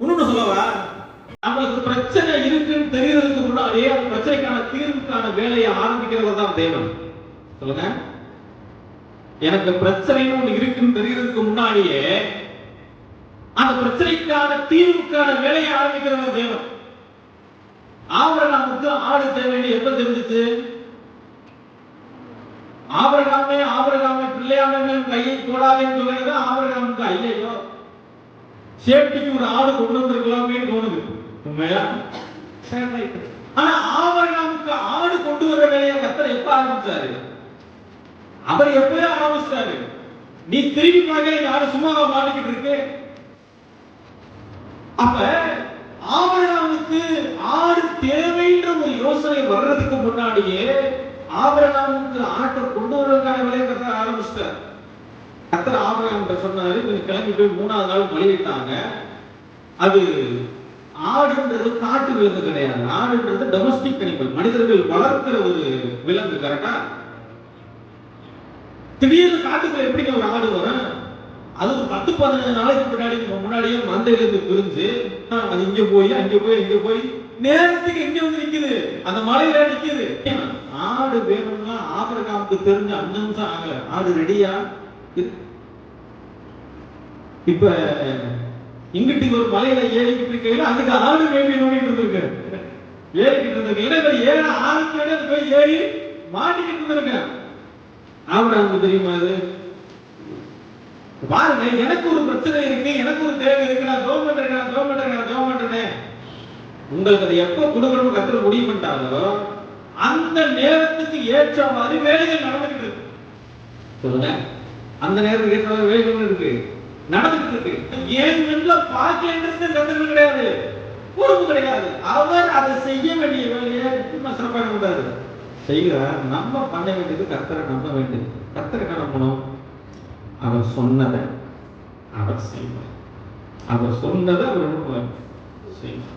இன்னொன்னு சொல்லவா? நம்மளுக்கு பிரச்சனை இருக்குன்னு தெரியறதுக்கு முன்னாடியே அந்த பிரச்சனைக்கான தீர்வுக்கான வேலையை ஆரம்பிக்கிறவர் தான் தேவன். சொல்லுங்க. எனக்கு பிரச்சனைன்னு ஒண்ணு இருக்குன்னு தெரியறதுக்கு முன்னாடியே அந்த பிரச்சனைக்கான தீர்வுக்கான வேலையை ஆரம்பிக்கிறவர் தேவன். ஆபரகாமுக்கு ஆடு தேவைன்னு எப்ப தெரிஞ்சிச்சு? ஆபரகாமே ஆபரகாமே பிள்ளையாமே கையை போடாதேன்னு சொல்றது ஆபரகாமுக்கு ஐயையோ. சேஃப்டிக்கு ஒரு ஆடு கொண்டு வந்திருக்கலாமே தோணுது. உண்மையா. ஆனா ஆபரகாமுக்கு ஆடு கொண்டு வர வேலையை கத்தர் எப்ப ஆரம்பிச்சாரு? அவர் எப்பவே ஆரம்பிச்சிட்டாரு நீ திரும்பி பார்க்க யாரும் சும்மாவா மாட்டிக்கிட்டு இருக்கு? அப்ப ஆபரகாமுக்கு ஆடு தேவைன்ற ஒரு யோசனை வர்றதுக்கு முன்னாடியே ஆபரகாமுக்கு ஆட்டை கொண்டு வரதுக்கான வேலையை கத்தர் ஆரம்பிச்சிட்டார் கத்தர் ஆபரகாம் சொன்னாரு. இவங்க கிளம்பி போய் மூணாவது நாள் மொழியிட்டாங்க அது ஆடுன்றது காட்டு விலங்கு கிடையாது. ஆடுன்றது டொமஸ்டிக் அனிமல் மனிதர்கள் வளர்க்கிற ஒரு விலங்கு கரெக்டா திடீர்னு காட்டுக்குள்ள எப்படிங்க ஒரு ஆடு வரும்? அது ஒரு பத்து பதினஞ்சு நாளைக்கு முன்னாடி முன்னாடியே மந்தையில இருந்து பிரிஞ்சு அது இங்க போய் அங்க போய் இங்க போய் நேரத்துக்கு எங்க வந்து நிக்குது. அந்த மலையில நிக்குது. ஆடு வேணும்னா ஆபரகாமுக்கு தெரிஞ்ச அஞ்சு நிமிஷம் ஆகல. ஆடு ரெடியா இப்ப இங்கிட்டு ஒரு மலையில ஏறிக்கிட்டு இருக்கையில அதுக்கு ஆடு மேம்பி நோண்டிட்டு இருந்திருக்கு ஏறிக்கிட்டு இருந்திருக்கு இவர் ஏற ஆரம்பிச்சோடனே அது போய் ஏறி மாட்டிக்கிட்டு இருந்திருக்கேன் ஆபரகாமுக்கு தெரியுமா அது? பாருங்க எனக்கு ஒரு பிரச்சனை இருக்கு எனக்கு ஒரு தேவை இருக்கு நான் ஜோம் பண்றேன் நான் ஜோம் பண்றேன் நான் ஜோம் பண்றேன். உங்களுக்கு அதை எப்ப கொடுக்கணும் கத்துற முடிவு பண்ணிட்டாங்களோ அந்த நேரத்துக்கு ஏற்ற மாதிரி வேலைகள் நடந்துகிட்டு இருக்கு. சொல்லுங்க. அந்த நேரத்துக்கு ஏற்ற மாதிரி வேலைகள் இருக்கு. நடந்துட்டு இருக்கு. ஏன் வெள்ள பார்க்கலன்றது கத்துறது கிடையாது. பொறுப்பு கிடையாது. அவர் அதை செய்ய வேண்டிய வேலையை சிறப்பாக கூடாது செய்கிறார். நம்ம பண்ண வேண்டியது கர்த்தரை நம்ப வேண்டியது. கர்த்தரை என்ன நம்பணும்? அவர் சொன்னதை அவர் செய்வார். அவர் சொன்னதை அவர் செய்வார்.